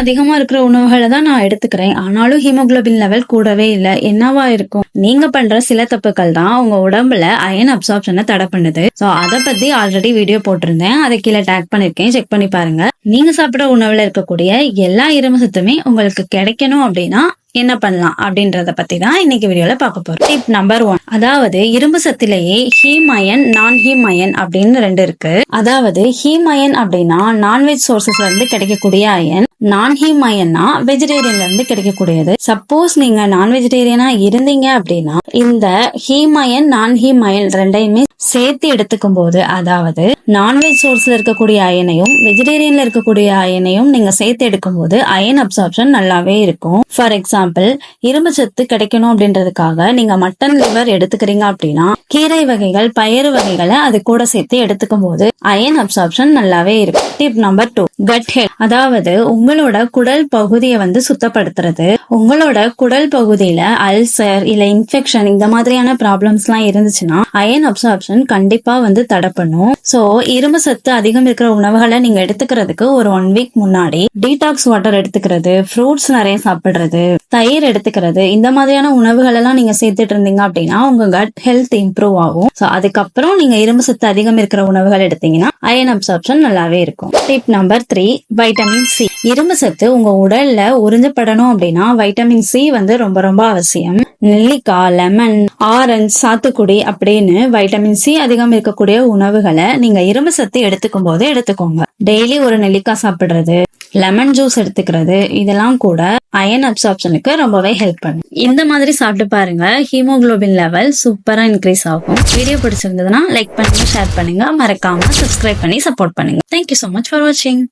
அதிகமா இருக்கிற உணவுகளை தான் நான் எடுத்துக்கிறேன். ஆனாலும் ஹீமோகுளோபின் லெவல் கூடவே இல்லை. என்னவா இருக்கும்? நீங்க பண்ற சில தப்புக்கள் தான் உங்க உடம்புல அயன் அப்சார்ப்ஷனை தடை பண்ணுது. சோ அதை பத்தி ஆல்ரெடி வீடியோ போட்டிருந்தேன். அதை கீழே டேக் பண்ணிருக்கேன். செக் பண்ணி பாருங்க. நீங்க சாப்பிட்ற உணவுல இருக்கக்கூடிய எல்லா இரும்பு சத்துமே உங்களுக்கு கிடைக்கணும் அப்படின்னா என்ன பண்ணலாம் அப்படின்றத பத்தி தான் இன்னைக்கு வீடியோல பார்க்க போறோம். டிப் நம்பர் ஒன் அதாவது இரும்பு சத்திலேயே ஹீம் அயன் நான் ஹீம் அயன் அப்படின்னு ரெண்டு இருக்கு. அதாவது ஹீம் அயன் அப்படின்னா நான்வெஜ் சோர்சஸ்ல இருந்து கிடைக்கக்கூடிய அயன் நான் ஹீம் வெஜிடேரியன்ல இருந்து கிடைக்கக்கூடியது. சப்போஸ் நீங்க நான் வெஜிடேரியனா இருந்தீங்க அப்படின்னா இந்த ஹீமயன் அயன் நான் ஹீம் ரெண்டையுமே சேர்த்து எடுத்துக்கும் போது அதாவது நான்வெஜ் சோர்ஸ்ல இருக்கக்கூடிய அயனையும் வெஜிடேரியன்ல இருக்கக்கூடிய அயனையும் நீங்க சேர்த்து எடுக்கும் போது அயன் அப்சார்ப்ஷன் நல்லாவே இருக்கும். ஃபார் எக்ஸாம்பிள் இரும்பு சத்து கிடைக்கணும் அப்படின்றதுக்காக நீங்க மட்டன் லிவர் எடுத்துக்கிறீங்க அப்படின்னா கீரை வகைகள் பயறு வகைகளை அது கூட சேர்த்து எடுத்துக்கும் போது அயன் அப்சார்ப்ஷன் நல்லாவே இருக்கும். Tip number two gut health அதாவது உங்களோட குடல் பகுதியை வந்து சுத்தப்படுத்துறது. உங்களோட குடல் பகுதியில அல்சர் இல்ல இன்ஃபெக்ஷன் இந்த மாதிரியான ப்ராப்ளம்ஸ் எல்லாம் இருந்துச்சுன்னா அயன் அப்சார்ப்ஷன் கண்டிப்பா வந்து தடை பண்ணும் சோ இரும்பு சத்து அதிகம் இருக்கிற உணவுகளை நீங்க எடுத்துக்கிறதுக்கு ஒரு ஒன் வீக் முன்னாடி டீடாக்ஸ் வாட்டர் எடுத்துக்கிறது ஃப்ரூட்ஸ் நிறைய சாப்பிடுறது தயிர் எடுத்துக்கிறது இந்த மாதிரியான உணவுகள் எல்லாம் நீங்க சேர்த்துட்டு இருந்தீங்க அப்படின்னா உங்க கட் ஹெல்த் இம்ப்ரூவ் ஆகும். சோ அதுக்கப்புறம் நீங்க இரும்பு சத்து அதிகம் இருக்கிற உணவுகள் எடுத்தீங்கன்னா அயன் அப்சார்ப்ஷன் நல்லாவே இருக்கும். Tip number three vitamin C இரும்பு சத்து உங்க உடல்ல உறிஞ்சப்படணும் அப்படின்னா வைட்டமின் சி வந்து ரொம்ப ரொம்ப அவசியம். நெல்லிக்காய் லெமன் ஆரஞ்சு சாத்துக்குடி அப்படின்னு வைட்டமின் சி அதிகம் இருக்கக்கூடிய உணவுகளை நீங்க இரும்பு சத்து எடுத்துக்கும் போது எடுத்துக்கோங்க. டெய்லி ஒரு நெல்லிக்காய் சாப்பிடுறது லெமன் ஜூஸ் எடுத்துக்கிறது இதெல்லாம் கூட அயன் அப்சார்ப்ஷனுக்கு ரொம்பவே ஹெல்ப் பண்ணும். இந்த மாதிரி சாப்பிட்டு பாருங்க ஹீமோகுளோபின் லெவல் சூப்பரா இன்க்ரீஸ் ஆகும். வீடியோ பிடிச்சிருந்ததுன்னா லைக் பண்ணுங்க ஷேர் பண்ணுங்க. மறக்காம சப்ஸ்கிரைப் பண்ணி சப்போர்ட் பண்ணுங்க. தேங்க்யூ ஸோ மச் ஃபார் வாட்சிங்